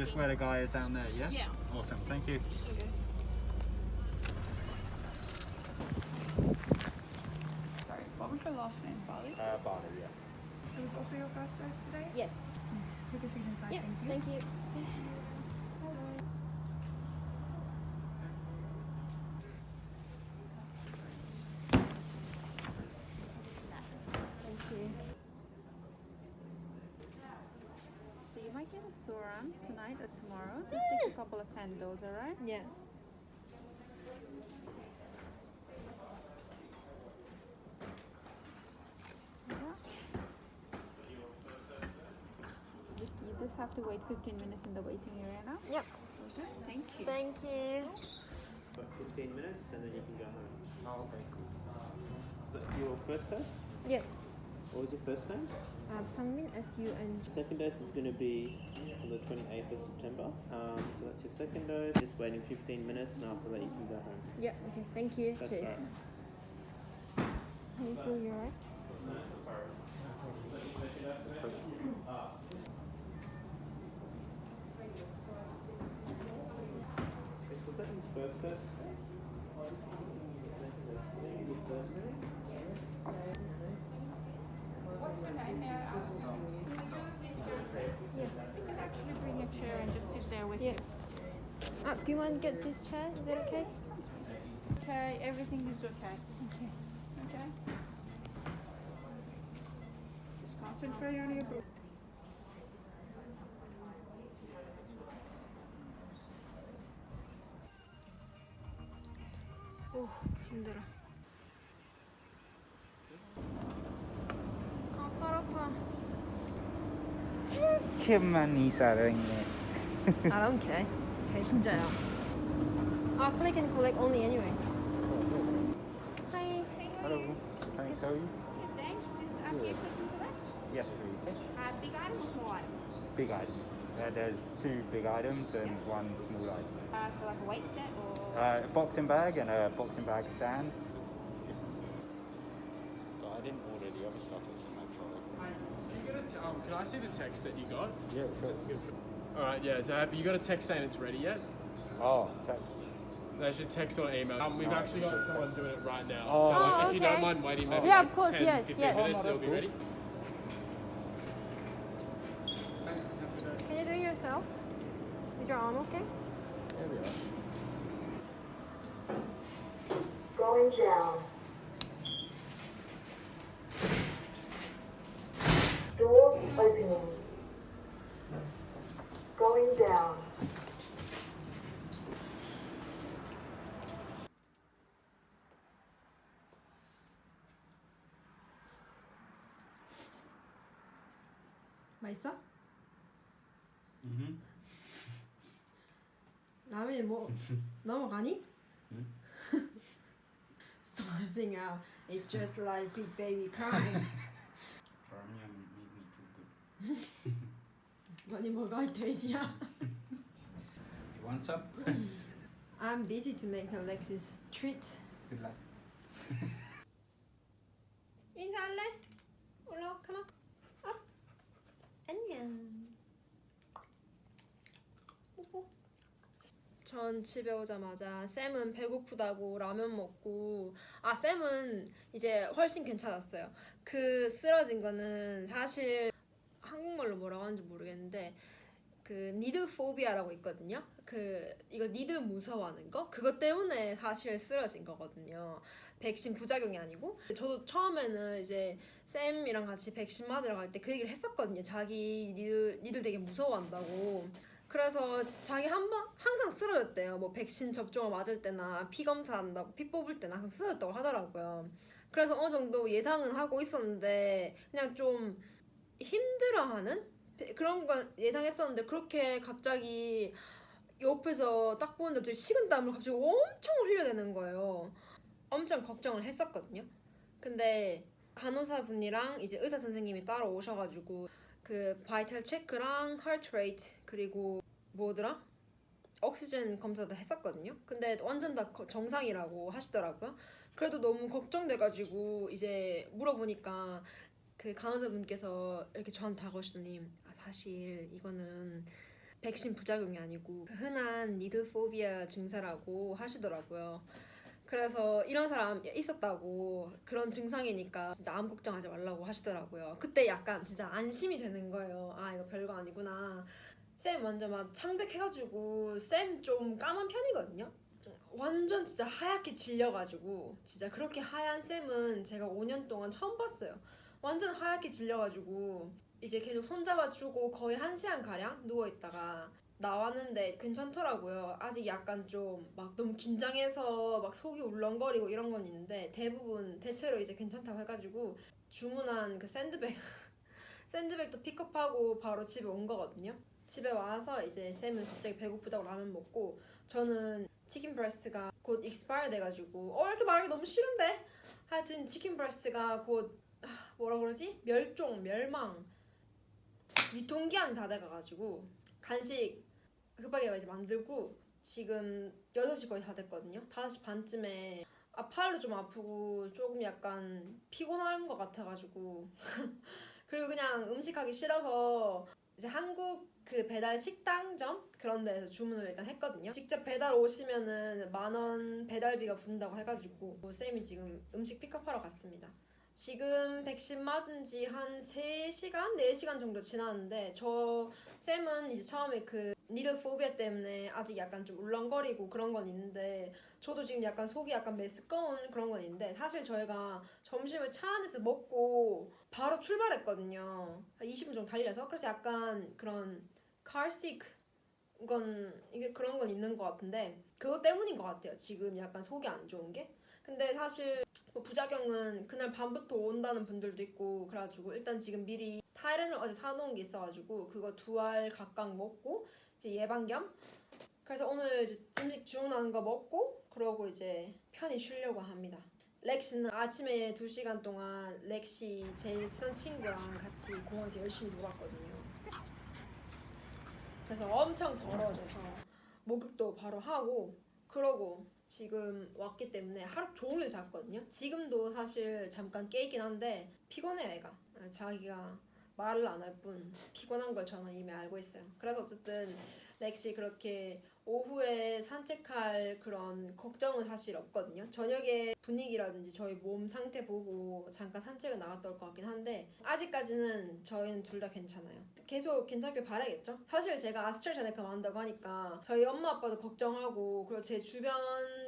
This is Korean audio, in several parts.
just where the guy is down there, yeah? Yeah. Awesome, thank you. Sorry, what was your last name, Bali? Uh, Barney, yes. It was also your first dose today? Yes. Take a seat inside, Yeah. thank you. Thank you. Thank you. So you might get a sore arm tonight or tomorrow. Just take a couple of candles, alright? Yeah. Yeah. Just you just have to wait 15 minutes in the waiting area now. Yep. Okay, thank you. Thank you. About 15 minutes and then you can go home. Oh, okay, cool. Is that your first dose? Yes. What was your first name? Um, Sangmin S U N G. Second dose is going to be on the 28th of September. Um, so that's your second dose. Just waiting 15 minutes and after that you can go home. Yeah. Okay. Thank you. That's Cheers. alright. How you feel? You alright? Chris, was that your first dose? Your first name? What's your name? May I ask? Yeah. You can actually bring a chair and just sit there with Yeah. you. Uh, do you want to get this chair? Is that okay? Okay, everything is okay. Okay. Okay. Just concentrate on your breath. 오 힘들어. 진짜 많이 사랑해. I don't care. Okay, 진짜야. 아, click and collect only anyway. Hi. Hello, can I show you? Thanks. Just after you click and collect. Yes, please. Uh, big item or small item? Big item. Uh, there's two big items and one small item. Uh, so like a weight set or? Uh, a boxing bag and a boxing bag stand. But I didn't order the other stuff um, can I see the text that you got? Yeah, Just to confirm. All right, yeah. So have you got a text saying it's ready yet? Oh, text. They should text or email. Um, we've Oh. actually got someone doing it right now. Oh. so like, Oh, if you okay. don't mind waiting, maybe Yeah, like of course, 10, yes, 15 yes. minutes, Oh, no, it'll that's be cool. ready. Can you do it yourself? Is your arm okay? There we are. Going down. opening. Going down. 맛있어? Mhm. 라면이 뭐 넘어가니? Nothing out. It's just like big baby crying. 많이 먹어 돼지야. You want some? I'm busy to make Alexis treat. Good luck. 인사할래? 올라와, come on. Up. 안녕. 뽀뽀. 전 집에 오자마자 쌤은 배고프다고 라면 먹고 아 쌤은 이제 훨씬 괜찮았어요. 그 쓰러진 거는 사실 한국말로 뭐라고 하는지 모르겠는데 그 니드 포비아라고 있거든요. 그 이거 니드 무서워하는 거 그것 때문에 사실 쓰러진 거거든요. 백신 부작용이 아니고 저도 처음에는 이제 쌤이랑 같이 백신 맞으러 갈 때 그 얘기를 했었거든요. 자기 니들 니들 되게 무서워한다고. 그래서 자기 한 번 항상 쓰러졌대요. 뭐 백신 접종을 맞을 때나 피 검사한다고 피 뽑을 때나 항상 쓰러졌다고 하더라고요. 그래서 어느 정도 예상은 하고 있었는데 그냥 좀 힘들어하는 그런 걸 예상했었는데 그렇게 갑자기 옆에서 딱 보는데 되게 식은땀을 갑자기 엄청 흘려대는 거예요. 엄청 걱정을 했었거든요. 근데 간호사분이랑 이제 의사 선생님이 따로 오셔가지고 그 바이탈 체크랑 하트 레이트 그리고 뭐더라? 옥시전 검사도 했었거든요. 근데 완전 다 거- 정상이라고 하시더라고요. 그래도 너무 걱정돼가지고 이제 물어보니까 그 간호사분께서 이렇게 저한테 다가오시더니 아, 사실 이거는 백신 부작용이 아니고 흔한 니드포비아 증세라고 하시더라고요. 그래서 이런 사람 있었다고 그런 증상이니까 진짜 아무 걱정하지 말라고 하시더라고요. 그때 약간 진짜 안심이 되는 거예요. 아 이거 별거 아니구나. 쌤 완전 막 창백해가지고 쌤 좀 까만 편이거든요. 완전 진짜 하얗게 질려가지고 진짜 그렇게 하얀 쌤은 제가 5년 동안 처음 봤어요. 완전 하얗게 질려가지고 이제 계속 손잡아주고 거의 한 시간 가량 누워 있다가 나왔는데 괜찮더라고요. 아직 약간 좀 막 너무 긴장해서 막 속이 울렁거리고 이런 건 있는데 대부분 대체로 이제 괜찮다고 해가지고 주문한 그 샌드백 샌드백도 픽업하고 바로 집에 온 거거든요. 집에 와서 이제 쌤은 갑자기 배고프다고 라면 먹고 저는 치킨 브레스트가 곧 익스파이어 돼가지고 어 이렇게 말하기 너무 싫은데 하여튼 치킨 브레스트가 곧 아, 뭐라 그러지 멸종 멸망 유통기한 다 돼가가지고 간식 급하게 이제 만들고 지금 6시 거의 다 됐거든요 5시 반쯤에 아 팔도 좀 아프고 조금 약간 피곤한 것 같아가지고 그리고 그냥 음식하기 싫어서 이제 한국 그 배달 식당점 그런 데에서 주문을 일단 했거든요. 직접 배달 오시면은 만 원 배달비가 붙는다고 해가지고 쌤이 지금 음식 픽업하러 갔습니다. 지금 백신 맞은 지 한 3시간? 4시간 정도 지났는데 저 쌤은 이제 처음에 그 니드 포비아 때문에 아직 약간 좀 울렁거리고 그런 건 있는데 저도 지금 약간 속이 약간 메스꺼운 그런 건 있는데 사실 저희가 점심을 차 안에서 먹고 바로 출발했거든요. 20분 정도 달려서 그래서 약간 그런 carsick 건 이게 그런 건 있는 것 같은데 그것 때문인 것 같아요. 지금 약간 속이 안 좋은 게. 근데 사실 뭐 부작용은 그날 밤부터 온다는 분들도 있고 그래가지고 일단 지금 미리 타이렌을 어제 사놓은 게 있어가지고 그거 두 알 각각 먹고 이제 예방 겸 그래서 오늘 이제 음식 주문한 거 먹고 그러고 이제 편히 쉬려고 합니다. 렉시는 아침에 2시간 동안 렉시 제일 친한 친구랑 같이 공원에서 열심히 놀았거든요. 그래서 엄청 더러워져서 목욕도 바로 하고 그러고 지금 왔기 때문에 하루 종일 잤거든요. 지금도 사실 잠깐 깨있긴 한데 피곤해 애가. 자기가 말을 안 할 뿐 피곤한 걸 저는 이미 알고 있어요. 그래서 어쨌든 렉시 그렇게 오후에 산책할 그런 걱정은 사실 없거든요. 저녁에 분위기라든지 저희 몸 상태 보고 잠깐 산책을 나갔다 올 것 같긴 한데 아직까지는 저희는 둘 다 괜찮아요. 계속 괜찮길 바라겠죠. 사실 제가 아스트라제네카 맞는다고 하니까 저희 엄마 아빠도 걱정하고 그리고 제 주변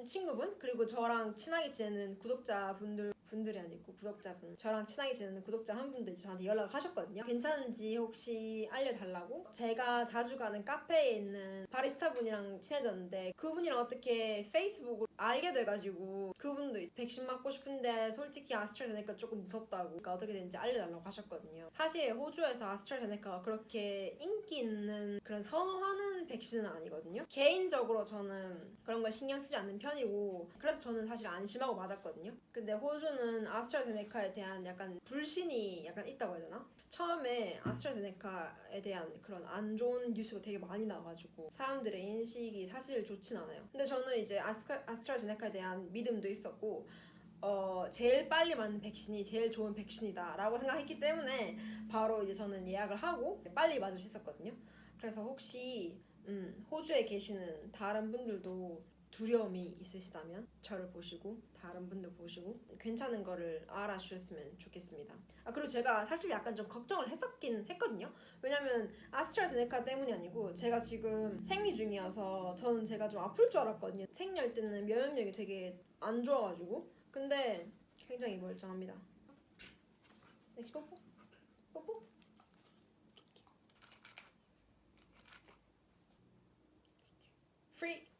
친구분 그리고 저랑 친하게 지내는 구독자분들 분들이 아니고 구독자분 저랑 친하게 지내는 구독자 한 분도 이제 저한테 연락을 하셨거든요. 괜찮은지 혹시 알려달라고? 제가 자주 가는 카페에 있는 바리스타 분이랑 친해졌는데 그분이랑 어떻게 페이스북으로 알게 돼가지고 그분도 백신 맞고 싶은데 솔직히 아스트라제네카 조금 무섭다고 그러니까 어떻게 되는지 알려달라고 하셨거든요 사실 호주에서 아스트라제네카가 그렇게 인기 있는 그런 선호하는 백신은 아니거든요 개인적으로 저는 그런 걸 신경 쓰지 않는 편이고 그래서 저는 사실 안심하고 맞았거든요 근데 호주는 아스트라제네카에 대한 약간 불신이 약간 있다고 해야 되나? 처음에 아스트라제네카에 대한 그런 안 좋은 뉴스가 되게 많이 나와가지고 사람들의 인식이 사실 좋진 않아요. 근데 저는 이제 아스카, 아스 트라제네카에 대한 믿음도 있었고 어, 제일 빨리 맞는 백신이 제일 좋은 백신이다라고 생각했기 때문에 바로 이제 저는 예약을 하고 빨리 맞을 수 있었거든요. 그래서 혹시 음, 호주에 계시는 다른 분들도 두려움이 있으시다면 저를 보시고 다른 분들 보시고 괜찮은 거를 알아주셨으면 좋겠습니다. 아 그리고 제가 사실 약간 좀 걱정을 했었긴 했거든요. 왜냐면 아스트라제네카 때문이 아니고 제가 지금 생리 중이어서 저는 제가 좀 아플 줄 알았거든요. 생리할 때는 면역력이 되게 안 좋아가지고 근데 굉장히 멀쩡합니다. 넥시 뽀뽀 뽀뽀 free